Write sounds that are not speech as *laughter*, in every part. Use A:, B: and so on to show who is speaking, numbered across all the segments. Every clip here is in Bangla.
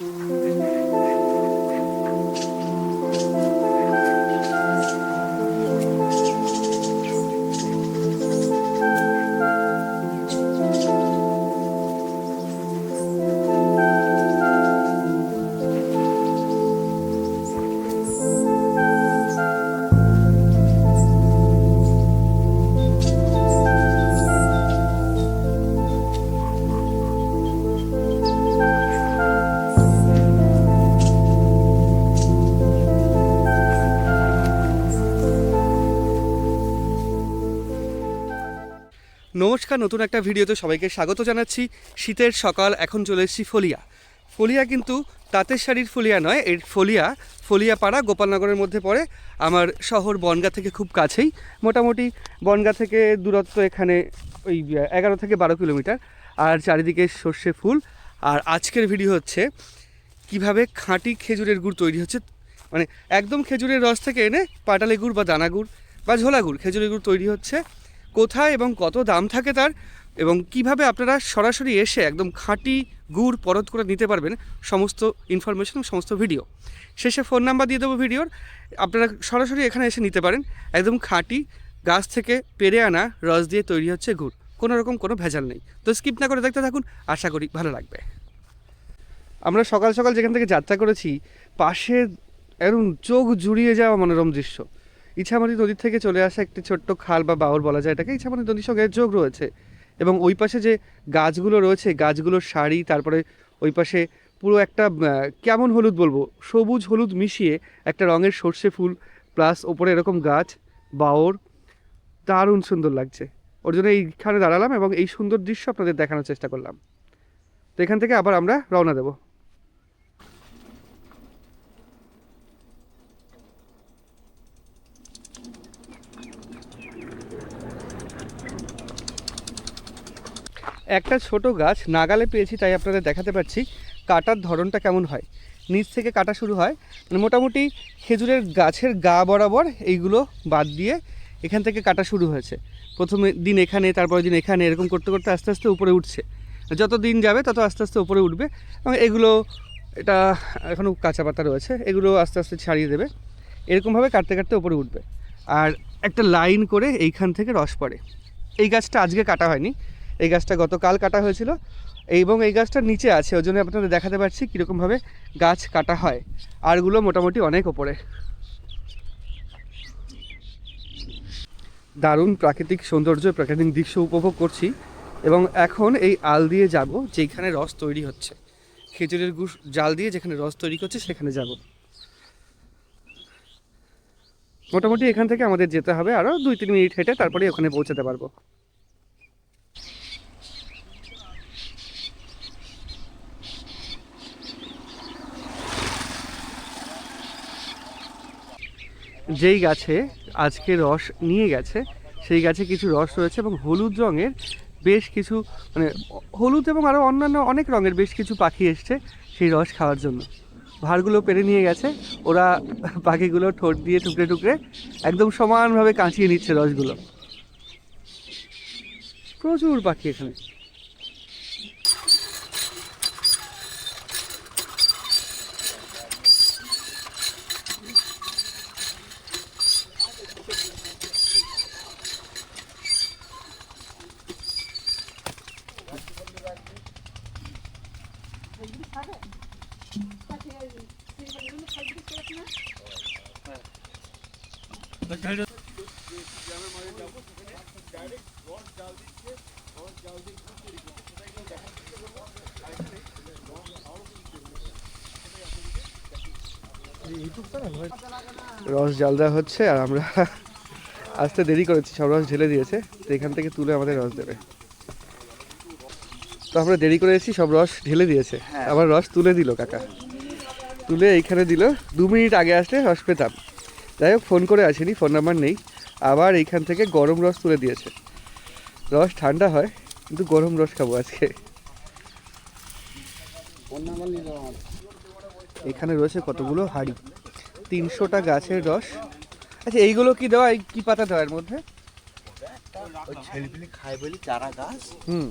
A: Música নমস্কার, নতুন একটা ভিডিওতে সবাইকে স্বাগত জানাচ্ছি। শীতের সকাল, এখন চলে এসেছি ফলিয়া। ফলিয়া কিন্তু তাঁতের শাড়ির ফলিয়া নয়, এর ফলিয়া, ফলিয়াপাড়া, গোপালনগরের মধ্যে পড়ে। আমার শহর বনগা থেকে খুব কাছেই। মোটামুটি বনগা থেকে দূরত্ব এখানে ওই এগারো থেকে বারো কিলোমিটার। আর চারিদিকে সর্ষে ফুল। আর আজকের ভিডিও হচ্ছে কীভাবে খাঁটি খেজুরের গুড় তৈরি হচ্ছে। মানে একদম খেজুরের রস থেকে এনে পাটালি গুড় বা দানা গুড় বা ঝোলা গুড় খেজুরের গুড় তৈরি হচ্ছে। কোথায় এবং কত দাম থাকে তার এবং কীভাবে আপনারা সরাসরি এসে একদম খাঁটি গুড় পরত করে নিতে পারবেন সমস্ত ইনফরমেশন সমস্ত ভিডিও শেষে ফোন নাম্বার দিয়ে দেবো ভিডিওর আপনারা সরাসরি এখানে এসে নিতে পারেন। একদম খাঁটি গাছ থেকে পেরে আনা রস দিয়ে তৈরি হচ্ছে গুড়। কোনো রকম কোনো ভেজাল নেই। তো স্কিপ না করে দেখতে থাকুন। আশা করি ভালো লাগবে। আমরা সকাল সকাল যেখান থেকে যাত্রা করেছি, পাশে এরকম চোখ জুড়িয়ে যাওয়া মনোরম দৃশ্য। ইছামতি নদীর থেকে চলে আসা একটি ছোট্ট খাল বা বাউর বলা যায় এটাকে ইছামতি নদীর সঙ্গে যোগ রয়েছে। এবং ওই পাশে যে গাছগুলো রয়েছে গাছগুলোর শাড়ি তারপরে ওই পাশে পুরো একটা কেমন হলুদ বলব, সবুজ হলুদ মিশিয়ে একটা রঙের সর্ষে ফুল, প্লাস ওপরে এরকম গাছ বাওর দারুণ সুন্দর লাগছে। ওর জন্য এইখানে দাঁড়ালাম এবং এই সুন্দর দৃশ্য আপনাদের দেখানোর চেষ্টা করলাম। তো এখান থেকে আবার আমরা রওনা দেবো। একটা ছোট গাছ নাগালে পেয়েছি, তাই আপনাদের দেখাতে পাচ্ছি কাটার ধরনটা কেমন হয়। নিচ থেকে কাটা শুরু হয় মানে মোটামুটি খেজুরের গাছের গা বরাবর এইগুলো বাদ দিয়ে এখান থেকে কাটা শুরু হয়েছে। প্রথমে দিন এখানে তারপরে দিন এখানে, এরকম করতে করতে আস্তে আস্তে উপরে উঠছে। যত দিন যাবে, তত আস্তে আস্তে উপরে উঠবে। এবং এগুলো, এটা এখনও কাঁচা পাতা রয়েছে, এগুলো আস্তে আস্তে ছাড়িয়ে দেবে। এরকমভাবে কাটতে কাটতে উপরে উঠবে। আর একটা লাইন করে এইখান থেকে রস পড়ে। এই গাছটা আজকে কাটা হয়নি এই গাছটা গতকাল কাটা হয়েছিল এবং এই গাছটা নিচে আছে, ওই জন্য আপনাদের দেখাতে পারছি কীরকমভাবে গাছ কাটা হয়। আরগুলো মোটামুটি অনেক ওপরে। দারুণ প্রাকৃতিক সৌন্দর্য, প্রাকৃতিক দৃশ্য উপভোগ করছি এবং এখন এই আল দিয়ে যাব যেখানে রস তৈরি হচ্ছে। খেজুরের গুড় জাল দিয়ে যেখানে রস তৈরি করছে সেখানে যাব। মোটামুটি এখান থেকে আমাদের যেতে হবে আরও দুই তিন মিনিট হেঁটে তারপরে ওখানে পৌঁছাতে পারব। যেই গাছে আজকে রস নিয়ে গেছে, সেই গাছে কিছু রস রয়েছে এবং হলুদ রঙের বেশ কিছু মানে হলুদ এবং আরও অন্যান্য অনেক রঙের বেশ কিছু পাখি এসছে সেই রস খাওয়ার জন্য। ভাড়গুলো পেরে নিয়ে গেছে, ওরা পাখিগুলো ঠোঁট দিয়ে টুকরে টুকরে একদম সমানভাবে কাঁচিয়ে নিচ্ছে রসগুলো। প্রচুর পাখি এখানে। রস জাল দেওয়া হচ্ছে আর আমরা আসতে দেরি করেছি সব রস ঢেলে দিয়েছে তো এখান থেকে তুলে আমাদের রস দেবে। তো আমরা দেরি করে এসেছি সব রস ঢেলে দিয়েছে। আবার রস তুলে দিল কাকা। তুলে এইখানে দিল দু মিনিট আগে আসলে রস পেতাম। যাই হোক ফোন করে আসেনি ফোন নাম্বার নেই। আবার এইখান থেকে গরম রস তুলে দিয়েছে। রস ঠান্ডা হয় কিন্তু গরম রস খাব আজকে। এখানে রয়েছে কতগুলো হাড়ি? তিনশোটা গাছের রস। আচ্ছা এইগুলো কি দেওয়া? এই কি পাতা দেওয়া এর মধ্যে?
B: খায় বলি চারা গাছ?
A: হুম।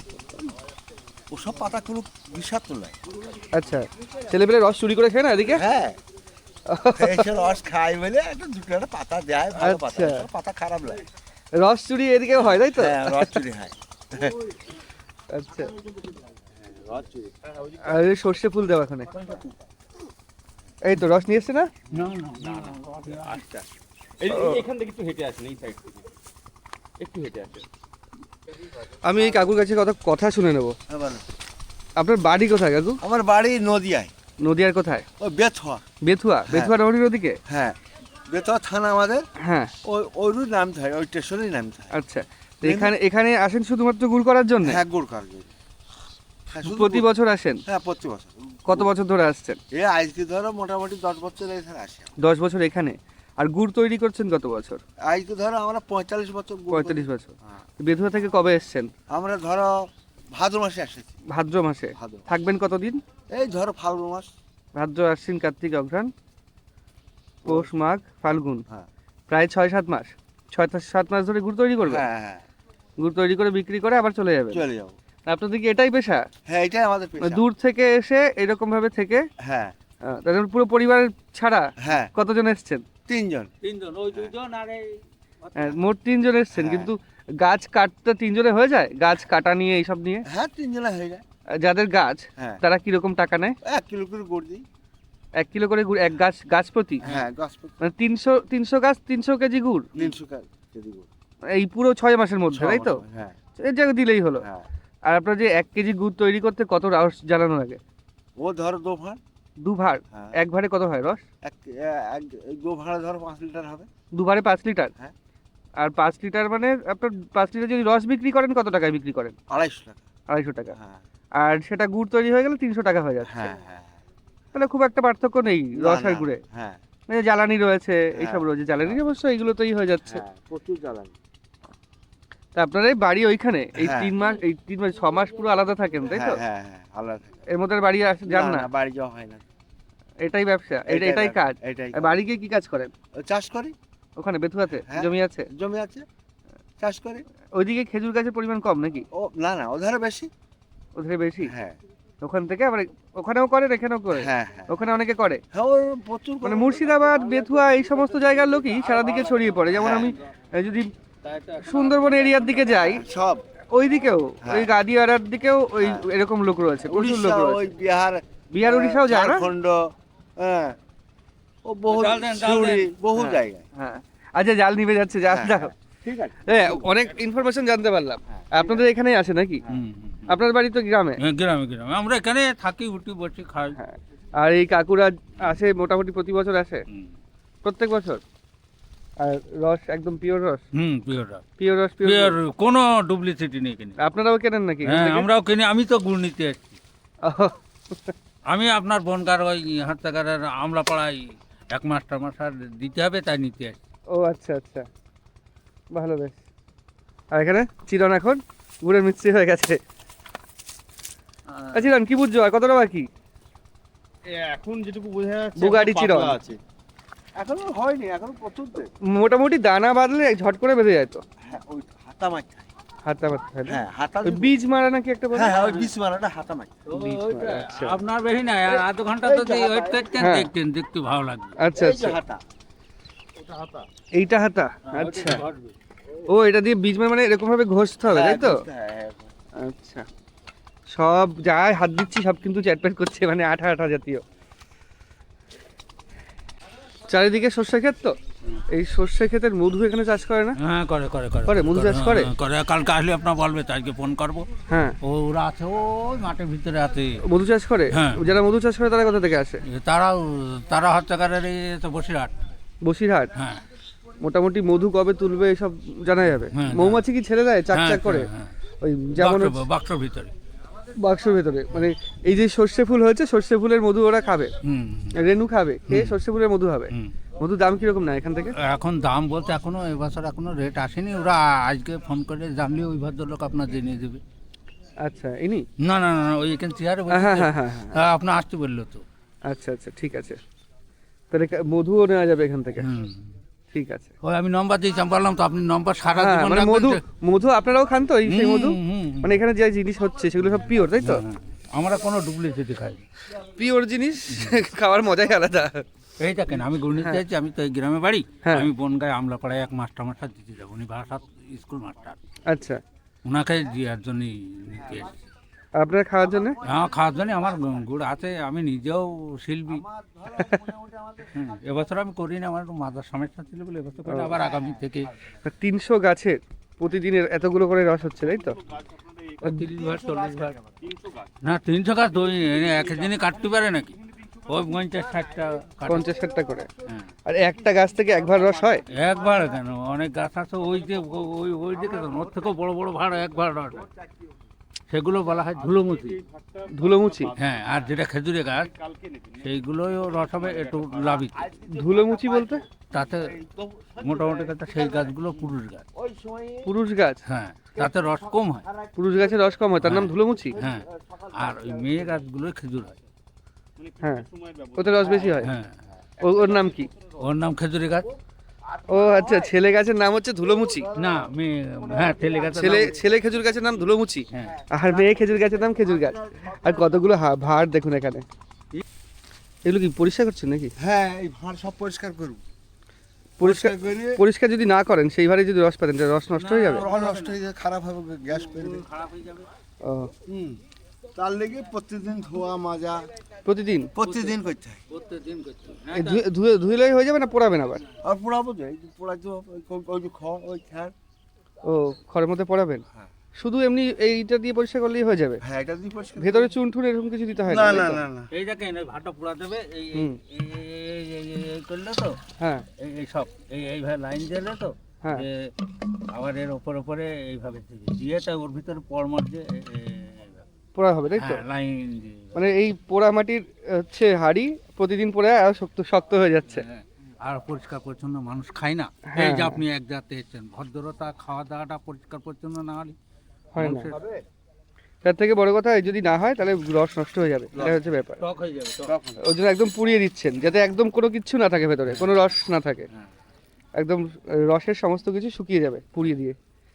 B: ওসব পাতা কোনো বিষাক্ত নয়।
A: আচ্ছা ছেলেপেলে রস চুরি করে খেয়ে না এদিকে?
B: হ্যাঁ। এসে রস খায় বলে একটা দুটো একটা পাতা দেয় ভালো পাতা।
A: আচ্ছা।
B: পাতা খারাপ লাগে।
A: রস চুরি এদিকে হয় তাই তো?
B: হ্যাঁ রস চুরি হয়।
A: আচ্ছা। আর সর্ষে ফুল দেওয়া এখানে। এই তো রস নিয়ে এসছে না?
B: আচ্ছা।
C: এই- এই- এখান থেকে একটু হেঁটে আসেন এই সাইড থেকে। একটু হেঁটে আসেন।
A: আমি এই কাকুর কাছে কথা কথা শুনে নেব।
B: হ্যাঁ,
A: আপনার বাড়ি কোথায় কাকু?
B: আমার বাড়ি নদিয়ায়।
A: নদিয়ার কোথায়?
B: ওই বেথুয়া।
A: বেথুয়া? বেথুয়া নদীর ওদিকে?
B: হ্যাঁ। বেথুয়া থানা আমাদের।
A: হ্যাঁ।
B: ওই ওই নামতে হয় ওই স্টেশনেই নামতে হয়
A: আচ্ছা। তো এখানে এখানে আসেন শুধুমাত্র গুড় করার জন্য?
B: হ্যাঁ গুড় করার জন্য।
A: প্রতি বছর আসেন?
B: হ্যাঁ প্রতি বছর।
A: কত বছর ধরে আসছেন?
B: এ আজকে ধরো মোটামুটি দশ বছর এখানে আসে
A: দশ বছর এখানে? আর গুড় তৈরি করছেন কত বছর?
B: আজকে ধরো আমরা পঁয়তাল্লিশ বছর।
A: পঁয়তাল্লিশ বছর।
B: হ্যাঁ।
A: বেথুয়া থেকে কবে এসছেন?
B: আমরা ধরো ভাদ্র মাসে এসেছি
A: ভাদ্র মাসে?
B: ভাদ্র
A: থাকবেন কতদিন?
B: এই ধরো ফাল্গুন মাস।
A: ভাদ্র আশ্বিন কার্তিক অঘ্রাণ পৌষ মাঘ ফাল্গুন।
B: হ্যাঁ।
A: প্রায় ছয় সাত মাস। ছয় সাত মাস ধরে গুড় তৈরি করবে
B: হ্যাঁ হ্যাঁ।
A: গুড় তৈরি করে বিক্রি করে আবার চলে যাবে
B: চলে যাব।
A: আপনাদের কি এটাই পেশা?
B: হ্যাঁ এটাই আমাদের পেশা।
A: মানে দূর থেকে এসে এরকম ভাবে থেকে?
B: হ্যাঁ।
A: আহ, তাদের পুরো পরিবার ছাড়া
B: হ্যাঁ।
A: কতজন এসছেন?
B: তিনজন।
C: তিনজন ওই দুজন আর এই
A: হ্যাঁ, মোট তিনজন এসছেন
B: হ্যাঁ।
A: কিন্তু গাছ কাটতে তিনজনে হয়ে যায়? গাছ কাটা নিয়ে এইসব নিয়ে?
B: হ্যাঁ তিনজনে হয়ে যায়।
A: যাদের গাছ
B: হ্যাঁ।
A: তারা কীরকম টাকা নেয়?
B: এক কিলো করে গুড় দিই।
A: এক কিলো করে গুড় এক গাছ গাছ প্রতি?
B: হ্যাঁ গাছ
A: মানে তিনশো তিনশো গাছ তিনশো কেজি গুড়?
B: তিনশো কেজি গুড়।
A: এই পুরো ছয় মাসের মধ্যে তাই তো?
B: হ্যাঁ।
A: এর দিলেই হলো।
B: হ্যাঁ।
A: আর আপনার যে এক কেজি গুড় তৈরি করতে কত রস জ্বালানো লাগে?
B: ও ধর দু ভাঁড়।
A: দু ভাড়?
B: হ্যাঁ।
A: এক ভাড়ে কত হয় রস?
B: এক এক দো ভাঁড়ে ধরো পাঁচ লিটার হবে।
A: দু ভাড়ে পাঁচ লিটার?
B: হ্যাঁ।
A: আর পাঁচ লিটার মানে আপনার পাঁচ লিটার যদি রস বিক্রি করেন কত টাকায় বিক্রি করেন?
B: আড়াইশো টাকা।
A: আড়াইশো টাকা।
B: হ্যাঁ।
A: আর সেটা গুড় তৈরি হয়ে গেলে তিনশো টাকা হয়ে যাচ্ছে।
B: হ্যাঁ হ্যাঁ
A: তাহলে খুব একটা পার্থক্য নেই রস আর গুড়ে। মানে জ্বালানি রয়েছে এইসব। রয়েছে জ্বালানি অবশ্য এগুলোতেই হয়ে যাচ্ছে।
B: প্রচুর জ্বালানি।
A: তা আপনার এই বাড়ি ওইখানে এই। তিন মাস এই তিন মাস ছ মাস পুরো আলাদা থাকেন তাই তো?
B: আলাদা
A: এর মধ্যে বাড়ি যান না
B: বাড়ি যাওয়া হয় না।
A: এটাই ব্যবসা এটা এটাই কাজ।
B: এটাই
A: বাড়ি গিয়ে কি কাজ করেন?
B: চাষ করি।
A: ওখানে বেথুয়াতে
B: হ্যাঁ।
A: জমি আছে?
B: জমি আছে। চাষ করে।
A: ওইদিকে খেজুর গাছের পরিমাণ কম নাকি?
B: ও না না ওধারে বেশি।
A: ওধারে বেশি?
B: হ্যাঁ।
A: ওখান থেকে আবার ওখানেও করে এখানেও করে?
B: হ্যাঁ হ্যাঁ।
A: ওখানে অনেকে করে?
B: হ্যাঁ প্রচুর
A: মানে মুর্শিদাবাদ বেথুয়া এই সমস্ত জায়গার লোকই সারাদিকে ছড়িয়ে পড়ে। যেমন। আমি যদি সুন্দরবন এরিয়ার দিকে যাই
B: সব।
A: ওই দিকেও। ওই গাদিয়ারার দিকেও ওই। এরকম লোক রয়েছে প্রচুর লোক
B: ওই
A: রয়েছে।
B: বিহার
A: বিহার উড়িষ্যাও যায় না
B: হ্যাঁ। ও বহু সিউড়ি বহু
A: হ্যাঁ।
B: জায়গায়।
A: হ্যাঁ। আচ্ছা জাল নিভে যাচ্ছে যা
B: হ্যাঁ, ঠিক আছে।
A: হ্যাঁ অনেক ইনফরমেশন জানতে পারলাম। আপনাদের এখানেই আছে নাকি? আপনার বাড়ি তো গ্রামে?
C: গ্রামে গ্রামে। আমরা এখানে থাকি উঠি বসি খাই।
A: হ্যাঁ। আর এই কাকুরা আসে মোটামুটি প্রতি বছর আসে? প্রত্যেক বছর? আর রস একদম পিওর রস?
C: হুম
A: পিওর রস। পিওর রস
C: পিওর কোনো ডুপ্লিসিটি নেই এখানে।
A: আপনারাও কেনেন নাকি?
C: হ্যাঁ আমরাও কিনি আমি তো গুড় নিতে
A: ওহ, *laughs*
C: আমি আপনার বনকার ওই হাটতাকারের আমলা পাড়ায় এক মাস টার মাস আর দিতে হবে তাই নিতে আসছি।
A: ও আচ্ছা আচ্ছা। ভালো বেশ। আর এখানে চিরন এখন? গুড়ের মিস্ত্রি হয়ে গেছে। আচ্ছা চিরন কি বুঝছ? আর কতটা বাকি?
D: এখন যেটুকু বোঝা যাচ্ছে
A: বুগাড়ি
D: এখন
A: চিরন।
D: আছে।
B: এখনও হয়নি এখনও প্রচুর
A: মোটামুটি দানা বাঁধলে ঝট করে বেঁধে যায় তো।
B: হ্যাঁ ওই হাতা মারতে
A: বাঁধতে হয়
B: হ্যাঁ হাতা
A: বীজ মারা নাকি একটা বলে?
B: হ্যাঁ হ্যাঁ ওই মারাটা হাতা
A: বীজ আচ্ছা।
C: আপনার বেশি নাই আর আধ
B: ঘণ্টা
C: তো
B: যে
C: ওয়েট করতেন। দেখতেন দেখতে ভালো লাগবে।
A: আচ্ছা আচ্ছা।
B: হাতা।
A: এইটা হাতা? আচ্ছা। ও এটা দিয়ে বীজ মারা মানে এরকম ভাবে ঘষতে হবে তাই তো?
B: হ্যাঁ, হ্যাঁ, হ্যাঁ।
A: আচ্ছা। সব যাই হাত দিচ্ছি সব কিন্তু চ্যাটপ্যাট করছে মানে আঠা আঠা জাতীয় চারিদিকে সর্ষে ক্ষেত তো? এই সর্ষে ক্ষেতের মধু এখানে চাষ করে না?
C: হ্যাঁ করে করে করে।
A: করে, মধু চাষ করে?
C: হ্যাঁ, করে। কালকে আসলে আপনার বলবে আজকে ফোন করব।
A: হ্যাঁ।
C: ওরা আছে ওই মাঠের ভিতরে আছে।
A: মধু চাষ করে?
C: হ্যাঁ।
A: যারা মধু চাষ করে তারা কোথা থেকে আসে?
C: এ তারাও তারা হত্যাকারের এই তো বসিরহাট।
A: বসিরহাট?
C: হ্যাঁ।
A: মোটামুটি মধু কবে তুলবে এসব জানা যাবে?
C: হ্যাঁ,
A: মৌমাছি কি ছেড়ে দেয় চাক চাক করে? ওই যেমন
C: বাক্স-
A: হচ্ছে।
C: বাক্সর ভিতরে।
A: বাক্সের ভেতরে। মানে এই যে সর্ষে ফুল হয়েছে সর্ষে ফুলের মধু ওরা খাবে।
C: হুম
A: রেনু খাবে খেয়ে সর্ষে ফুলের মধু হবে।
C: হুম।
A: মধু দাম কীরকম না এখান থেকে?
C: এখন দাম বলতে এখনও এবছর এখনও রেট আসেনি। ওরা আজকে ফোন করে জানলে ওই ভদ্রলোক আপনার জেনে দেবে।
A: আচ্ছা ইনি?
C: না না না ওই এখানে চেয়ারে
A: হ্যাঁ হ্যাঁ হ্যাঁ হ্যাঁ।
C: হ্যাঁ আপনার আসতে বলল তো।
A: আচ্ছা আচ্ছা ঠিক আছে। তাহলে মধুও নেওয়া যাবে এখান থেকে? ঠিক আছে।
C: ওই আমি নম্বর দিয়েছিলাম বললাম তো আপনি নম্বর সারা
A: হ্যাঁ
C: জীবন
A: মানে মধু মধু আপনারাও খান তো এই সেই মধু। মানে এখানে যে জিনিস হচ্ছে সেগুলো সব পিওর তাই তো?
C: আমরা কোনো ডুপ্লিকেট খাই
A: পিওর জিনিস খাওয়ার মজাই আলাদা।
C: এই দেখেন আমি গণিত চাইছি আমি তো এই গ্রামে বাড়ি।
A: হ্যাঁ।
C: আমি বনগায় আমলাপাড়ায় এক মাস্টার মাস্টার দিতে যাব উনি ভাষা স্কুল মাস্টার।
A: আচ্ছা।
C: ওনাকে দেওয়ার জন্যই নিতে এসেছি।
A: আপনারা খাওয়ার জন্য?
C: আমার খাওয়ার জন্য আমার গু- গুড় আছে আমি নিজেও শিল্পী। হুম, এবছর আমি করি না আমার একটু মাথার সমস্যা ছিল বলে এবছর করি না। আবার আগামী থেকে।
A: তিনশো গাছের প্রতিদিনের এতগুলো করে রস হচ্ছে তাই তো?
C: তিরিশ ভাগ চল্লিশ ভাগ। না তিনশো গাছ দই এক দিনে কাটতে পারে নাকি? ওই পঞ্চাশ ষাটটা
A: পঞ্চাশ ষাটটা করে?
C: হ্যাঁ।
A: আর একটা গাছ থেকে একবার রস হয়?
C: একবার কেন? অনেক গাছ আছে ওই যে ওই ওই দিকে তো ওর থেকেও বড় বড় ভাড় একবার রস সেগুলো বলা হয় ধুলোমুচি।
A: ধুলোমুচি?
C: হ্যাঁ আর যেটা খেজুরে গাছ সেইগুলোই রস হবে একটু লাভিত
A: ধুলোমুচি বলতে?
C: তাতে মোটামুটি কথা সেই গাছগুলো পুরুষ গাছ।
A: পুরুষ গাছ?
C: হ্যাঁ তাতে রস কম হয়।
A: পুরুষ গাছের রস কম হয় তার নাম ধুলোমুচি?
C: হ্যাঁ আর ওই মেয়ে গাছগুলো খেজুর হয়।
A: হ্যাঁ। ওতে রস বেশি হয়?
C: হ্যাঁ।
A: ও- ওর নাম কি?
C: ওর নাম খেজুরি গাছ।
A: ও আচ্ছা ছেলে গাছের নাম হচ্ছে ধুলোমুচি?
C: না মেয়ে হ্যাঁ ছেলে গাছ
A: ছেলে ছেলে খেজুর গাছের নাম ধুলোমুচি?
C: হ্যাঁ।
A: আর মেয়ে খেজুর গাছের নাম খেজুর গাছ। আর কতগুলো হা- ভাড় দেখুন এখানে। এগুলো কি পরিষ্কার করছেন নাকি?
B: হ্যাঁ এই ভাঁড় সব পরিষ্কার করব
A: পরিষ্কার
B: করে
A: পরিষ্কার যদি না করেন সেই ভারে যদি রস পেতেন রস নষ্ট হয়ে যাবে?
B: রস নষ্ট হয়ে যাবে খারাপ হবে গ্যাস করবে
C: খারাপ হয়ে যাবে।
A: ও।
B: হুম। তার লেগে প্রতিদিন ধোয়া মাজা।
A: প্রতিদিন?
B: প্রতিদিন করতে হয়।
C: প্রত্যেকদিন করতে।
A: এই ধুয়ে- ধুয়ে ধুইলেই হয়ে যাবে না পোড়াবেন আবার?
B: আর পোড়াবো তো এই যে পোড়াতে ওই- ওই যে খড় ওই খ্যার।
A: ও খড়ের মধ্যে পোড়াবেন?
B: হ্যাঁ।
A: শুধু এমনি এইটা দিয়ে পরিষ্কার করলেই হয়ে যাবে?
B: হ্যাঁ এটা দিয়ে পরিষ্কার
A: ভেতরে চুন টুন এরকম কিছু দিতে হয়
B: না না না না
C: এই দেখেন এই ভাতটা পুরা দেবে এই এই- করলে তো
A: হ্যাঁ।
C: এই এই সব এই এইভাবে লাইন দিলে তো
A: হ্যাঁ।
C: আবার এর ওপর ওপরে এইভাবে দিয়ে তা ওর ভিতরে পর মধ্যে
A: পোড়া হবে তাই তো?
C: লাইন
A: মানে এই পোড়া মাটির হচ্ছে হাড়ি প্রতিদিন পরে আর শক্ত শক্ত হয়ে যাচ্ছে।
C: হ্যাঁ, আর পরিষ্কার পরিচ্ছন্ন মানুষ খায় না।
A: হ্যাঁ,
C: এই যে
A: হ্যাঁ।
C: আপনি এক জাতে এসেছেন ভদ্রতা খাওয়া দাওয়াটা পরিষ্কার পরিচ্ছন্ন না হলে
A: হয় না। তার থেকে বড় কথা যদি না হয় তাহলে রস নষ্ট হয়ে যাবে। এটা হচ্ছে ব্যাপার।
C: টক হয়ে যাবে টক।
A: ওই জন্য একদম পুড়িয়ে দিচ্ছেন যাতে একদম কোনো কিছু না থাকে ভেতরে কোনো রস না থাকে।
C: হ্যাঁ।
A: একদম রসের সমস্ত কিছু শুকিয়ে যাবে পুড়িয়ে দিয়ে।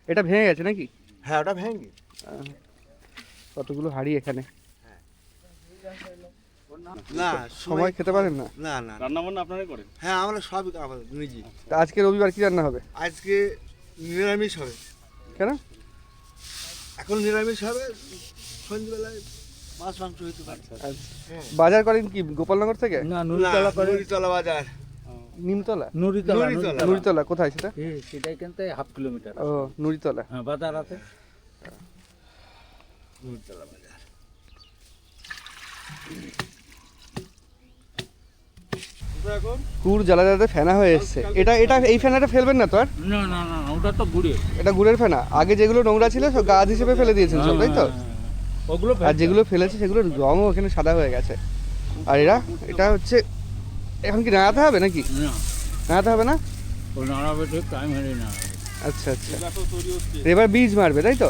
A: এটা ভেঙে গেছে নাকি?
B: হ্যাঁ ওটা ভেঙে
A: কতগুলো হাড়ি এখানে?
B: না
A: সময় খেতে পারেন না?
B: না না।
D: রান্না বান্না আপনারাই করেন?
B: হ্যাঁ আমরা সবই আমাদের নিজে
A: তা আজকে রবিবার কি রান্না হবে?
B: আজকে নিরামিষ হবে।
A: কেন?
B: এখন নিরামিষ হবে সন্ধ্যেবেলায় মাছ মাংস হইতে পারে।
A: আচ্ছা। বাজার করেন কি গোপালনগর থেকে?
C: না নুরিতলা করে
B: নুরিতলা বাজার।
A: নিমতলা?
C: নুরিতলা।
B: নুরিতলা।
A: কোথায় সেটা?
C: এ, সেটাই কিন্তু হাফ কিলোমিটার।
A: ও নুরিতলা।
C: হ্যাঁ বাজার আছে।
B: নুরিতলা বাজার
A: কুর জ্বালা জ্বালাতে ফেনা হয়ে এসছে। এটা এটা এই ফেনাটা ফেলবেন না তো আর?
C: না না না ওটা তো গুড়ে
A: এটা গুড়ের ফেনা। আগে যেগুলো নোংরা ছিল সব গাছ হিসেবে ফেলে দিয়েছেন সব তাই তো?
C: ওগুলো
A: আর যেগুলো ফেলেছে সেগুলোর রঙও ওখানে সাদা হয়ে গেছে। আর এরা এটা হচ্ছে এখন কি নাড়াতে হবে নাকি?
C: না।
A: নাড়াতে হবে না?
C: নাড়াবে ঠিক টাইম হেরে না
A: আচ্ছা আচ্ছা। এবার বীজ মারবে তাই তো?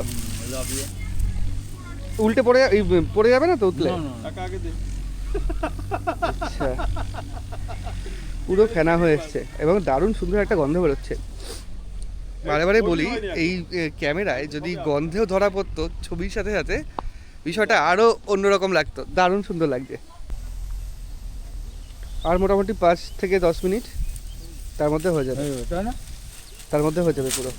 A: উল্টে পড়ে এই পড়ে যাবে না তো উতলে?
C: না না
D: টাকা আগে দে।
A: আচ্ছা। পুরো ফেনা হয়ে এসছে এবং দারুণ সুন্দর একটা গন্ধ বেরোচ্ছে। বারে বারে বলি এই ক্যামেরায় যদি গন্ধেও ধরা পড়তো ছবির সাথে সাথে বিষয়টা আরও অন্যরকম লাগতো। দারুণ সুন্দর লাগছে। আর মোটামুটি পাঁচ থেকে দশ মিনিট তার মধ্যে হয়ে যাবে। তার মধ্যে হয়ে যাবে পুরো।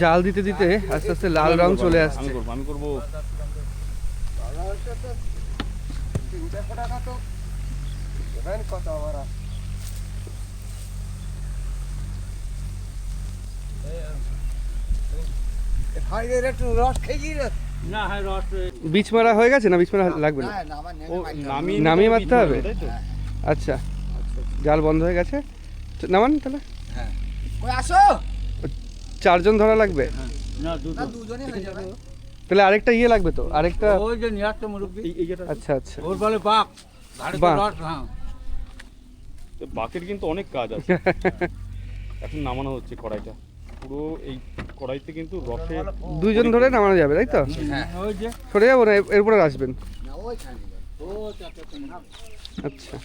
A: জাল দিতে দিতে আস্তে আস্তে লাল রং চলে আসছে।
D: আমি করব।
B: একটু রস খেয়ে
C: না হ্যাঁ রস
A: বীজ মারা হয়ে গেছে না বীজ মারা লাগবে না?
D: নামিয়ে
A: নামিয়ে মারতে হবে? আচ্ছা। জাল বন্ধ হয়ে গেছে। নামান তাহলে।
B: আসো।
A: চারজন ধরা লাগবে?
C: না
B: দুজনে। হয়ে যাবে।
A: তাহলে আরেকটা ইয়ে লাগবে তো আরেকটা
C: ওই যে
D: যেটা
A: আচ্ছা আচ্ছা।
C: ওর বলে
A: বাঘ।
C: হ্যাঁ।
D: বাকের কিন্তু অনেক কাজ আছে। *laughs* এখন নামানো হচ্ছে কড়াইটা। পুরো এই কড়াইতে কিন্তু রসে
A: দুইজন ধরে নামানো যাবে তাই তো?
C: ওই যে
A: সরে যাব না এর- এরপরে আসবেন। আচ্ছা।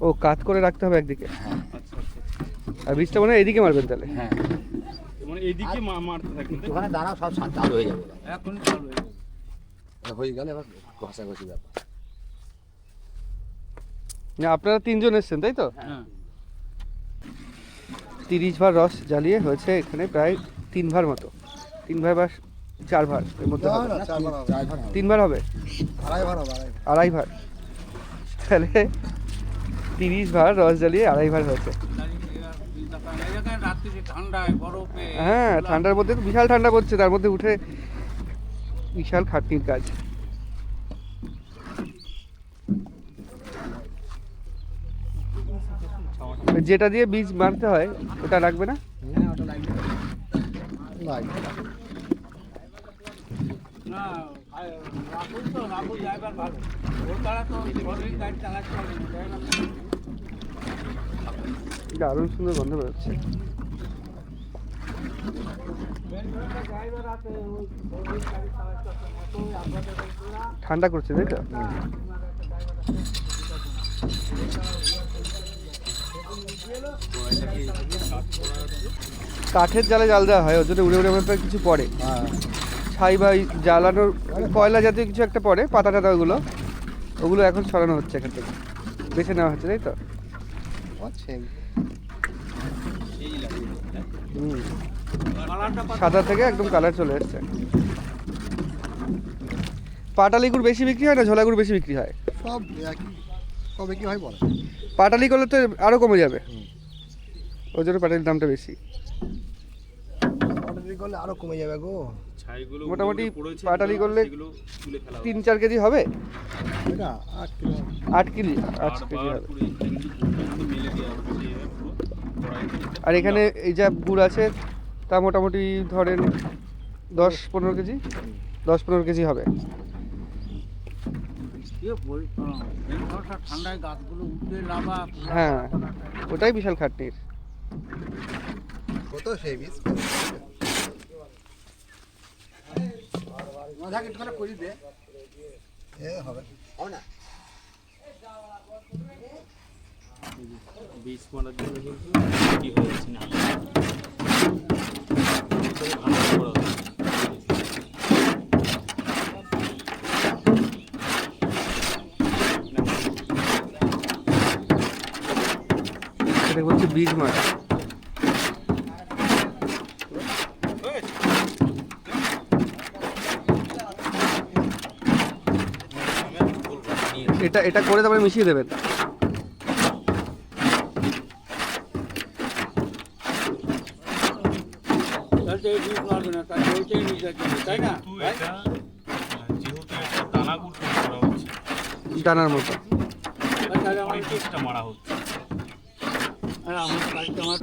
A: ও কাত করে রাখতে হবে একদিকে।
D: আচ্ছা আচ্ছা
A: আর বীজটা মনে হয় এদিকে মারবেন তাহলে।
C: হ্যাঁ
D: মানে এইদিকে মা- মারতে থাকবেন?
E: ওখানে দাঁড়াও সব চালু হয়ে যাবে।
C: এখন চালু হয়ে যাবে।
E: হয়ে গেলে এবার ঘষাঘষি ব্যাপার।
A: না আপনারা তিনজন এসছেন তাই তো?
C: হ্যাঁ।
A: তিরিশ ভার রস জ্বালিয়ে হয়েছে এখানে প্রায় তিন ভার মতো। তিন ভার বা চার ভার এর মধ্যে তিন ভার হবে?
B: আড়াই
A: ভার। তাহলে তিরিশ ভার রস জ্বালিয়ে আড়াই ভার হয়েছে। হ্যাঁ ঠান্ডার মধ্যে তো বিশাল ঠান্ডা পড়ছে, তার মধ্যে উঠে বিশাল খাটনির কাজ। যেটা দিয়ে বীজ মারতে হয়, ওটা লাগবে না?
C: না
A: দারুণ সুন্দর গন্ধ বেরোচ্ছে। ঠান্ডা করছে তাই তো? কাঠের জালে জাল দেওয়া হয় ওর জন্য উড়ে উড়ে ব্যাপারে কিছু পড়ে। ছাই বা জ্বালানোর কয়লা জাতীয় কিছু একটা পড়ে পাতা টাতা ওগুলো। ওগুলো এখন সরানো হচ্ছে এখান থেকে। বেছে নেওয়া হচ্ছে তাই তো? হুম। সাদা থেকে একদম কালার চলে এসছে। পাটালি গুড় বেশি বিক্রি হয় না ঝোলা গুড় বেশি বিক্রি হয়?
B: সব একই। কবে কি হয় বলে?
A: পাটালি করলে তো আরও কমে যাবে। ওই জন্য পাটালির দামটা বেশি।
B: পাটালি করলে আরও কমে যাবে গো।
A: মোটামুটি পাটালি করলে তিন চার কেজি হবে?
B: আট
A: কেজি আট
D: আর
A: কেজি হবে।
D: এখানে।
A: আর এই যা গুড় আছে তা মোটামুটি ধরেন দশ পনেরো কেজি দশ পনেরো কেজি হবে।
C: হ্যাঁ,
A: হ্যাঁ ওটাই বিশাল খাটনির।
B: কত সেই বীজ? একটু করে করি দে। এ হবে।
D: বীজ মারার জন্য কিন্তু কি হয়ে যাচ্ছে না ভালো করা
A: এটা বলছে বীজ মাছ এটা এটা করে তারপরে মিশিয়ে দেবেন।
C: দানার মতো। মারা মারবে না তাহলে ওইটাই নিয়ে যাচ্ছে তাই না
D: কিন্তু এটা যেহেতু এটা দানা গুড় তৈরি করা হচ্ছে
A: দানার মতো
C: তাহলে আমার
D: অনেক টেস্টটা মারা হচ্ছে
C: আর আমার বাড়িতে আমার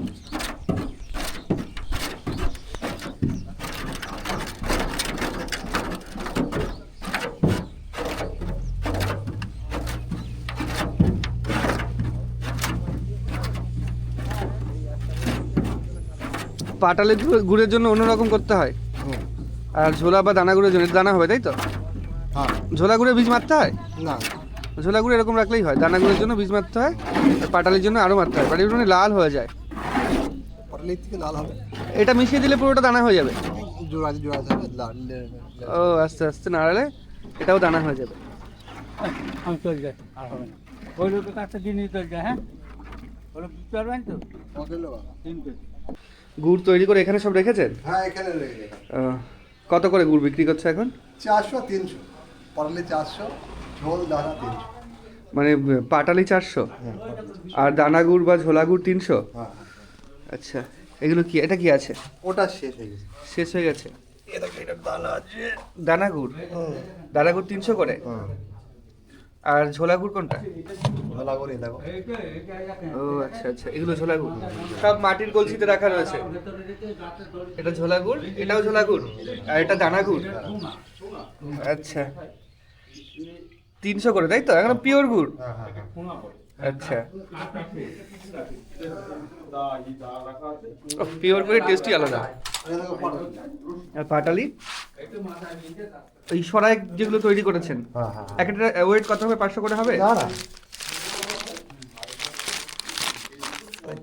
A: পাটালি গুড়- গুড়ের জন্য অন্যরকম করতে হয়। আর ঝোলা বা দানা গুড়ের জন্য দানা হবে তাই তো?
B: হ্যাঁ।
A: ঝোলা গুড়ে বীজ মারতে হয়?
B: না।
A: ঝোলা গুড় এরকম রাখলেই হয় দানা গুড়ের জন্য বীজ মারতে হয় আর পাটালির জন্য আরও মারতে হয়। পাটালির জন্য লাল হয়ে যায়।
B: পটলের থেকে লাল হবে?
A: এটা মিশিয়ে দিলে পুরোটা দানা হয়ে যাবে।
B: জোড়া জোড়া থাকবে লাল
A: ও আস্তে আস্তে নাড়ালে এটাও দানা হয়ে যাবে।
C: আমি চলে যাই আর হবে না। ওই লোকের কাছে দিয়ে নিয়ে চলে যায় হ্যাঁ? ওরা বুঝতে পারবেন তো? তিন কেজি
A: গুড় তৈরি করে এখানে সব রেখেছেন?
B: হ্যাঁ এখানে
A: কত করে গুড় বিক্রি করছে এখন?
B: চারশো তিনশো। পটলে চারশো ঝোল দানা তিনশো।
A: মানে পাটালি চারশো? আর দানা গুড় বা ঝোলা গুড় তিনশো?
B: হ্যাঁ
A: আচ্ছা এগুলো কি এটা কি আছে?
B: ওটা শেষ হয়ে গেছে।
A: শেষ হয়ে গেছে? দানা গুড়? দানা গুড় তিনশো করে? আর ঝোলা গুড় কোনটা?
B: ভালো করে দেখো
A: ও আচ্ছা আচ্ছা এগুলো ঝোলা গুড়। সব মাটির কলসিতে রাখা রয়েছে। এটা ঝোলা গুড় এটাও ঝোলা গুড় আর এটা দানা গুড়। আচ্ছা। তিনশো করে তাই তো? এখন পিওর গুড়।
B: হ্যাঁ হ্যাঁ।
A: আচ্ছা। পিওর করে টেস্টই আলাদা। আর পাটালি? এই সরাই যেগুলো তৈরি করেছেন
B: হ্যাঁ হ্যাঁ
A: একটা ওয়েট কত হবে? পাঁচশো করে হবে?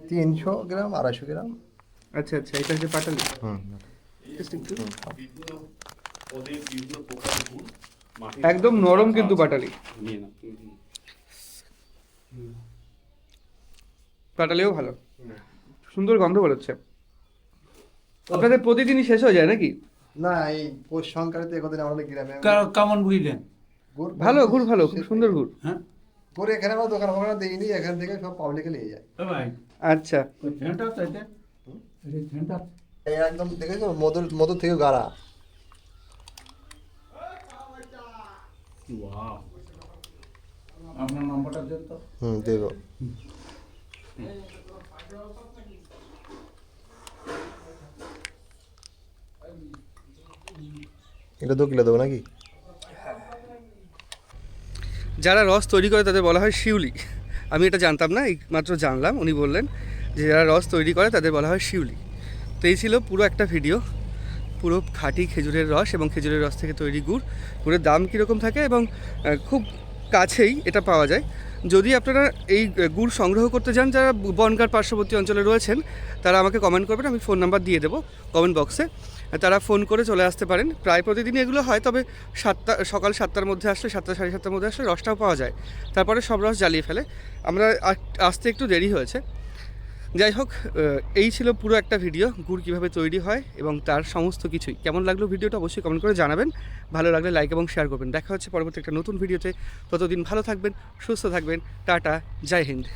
B: তিনশো গ্রাম আড়াইশো গ্রাম।
A: আচ্ছা আচ্ছা এটা হচ্ছে পাটালি। একটু। একদম নরম কিন্তু পাটালি
D: নিয়ে নাও। হুম, হুম।
A: পাটালিও ভালো। সুন্দর গন্ধ বেরোচ্ছে। আপনাদের প্রতিদিনই শেষ হয়ে যায় নাকি?
B: না এই পৌষ সংক্রান্তি একদিন আমাদের গ্রামে।
C: কেমন বুঝলেন
B: গুড়
A: ভালো। গুড় ভালো খুব সুন্দর গুড়।
C: হ্যাঁ।
B: গুড় এখানে আমরা দোকান ফোকানে দিইনি এখান থেকে সব পাবলিকে নিয়ে যায়।
A: আচ্ছা।
B: একদম দেখেছ মধুর মধুর থেকে গাড়া.
C: আপনার নম্বরটা দেন তো।
B: হুম দেবো। এটা দু কিলো দেবো নাকি?
A: যারা রস তৈরি করে তাদের বলা হয় শিউলি। আমি এটা জানতাম না এই মাত্র জানলাম, উনি বললেন যে যারা রস তৈরি করে তাদের বলা হয় শিউলি। তো এই ছিল পুরো একটা ভিডিও, পুরো খাঁটি খেজুরের রস এবং খেজুরের রস থেকে তৈরি গুড়। গুড়ের দাম কীরকম থাকে এবং খুব কাছেই এটা পাওয়া যায়। যদি আপনারা এই গুড় সংগ্রহ করতে যান, যারা বনগার পার্শ্ববর্তী অঞ্চলে রয়েছেন, তারা আমাকে কমেন্ট করবেন, আমি ফোন নাম্বার দিয়ে দেবো কমেন্ট বক্সে তারা ফোন করে চলে আসতে পারেন। প্রায় প্রতিদিন এগুলো হয়, তবে সাতটা, সকাল সাতটার মধ্যে আসলে, সাতটা সাড়ে সাতটার মধ্যে আসলে রসটাও পাওয়া যায়। তারপরে সব রস জ্বালিয়ে ফেলে। আমরা আসতে একটু দেরি হয়েছে। যাই হোক এই ছিল পুরো একটা ভিডিও, গুড় কীভাবে তৈরি হয় এবং তার সমস্ত কিছুই। কেমন লাগল ভিডিওটা অবশ্যই কমেন্ট করে জানাবেন। ভালো লাগলে লাইক এবং শেয়ার করবেন। দেখা হচ্ছে পরবর্তী একটা নতুন ভিডিওতে। ততদিন ভালো থাকবেন, সুস্থ থাকবেন। টাটা, জয় হিন্দ।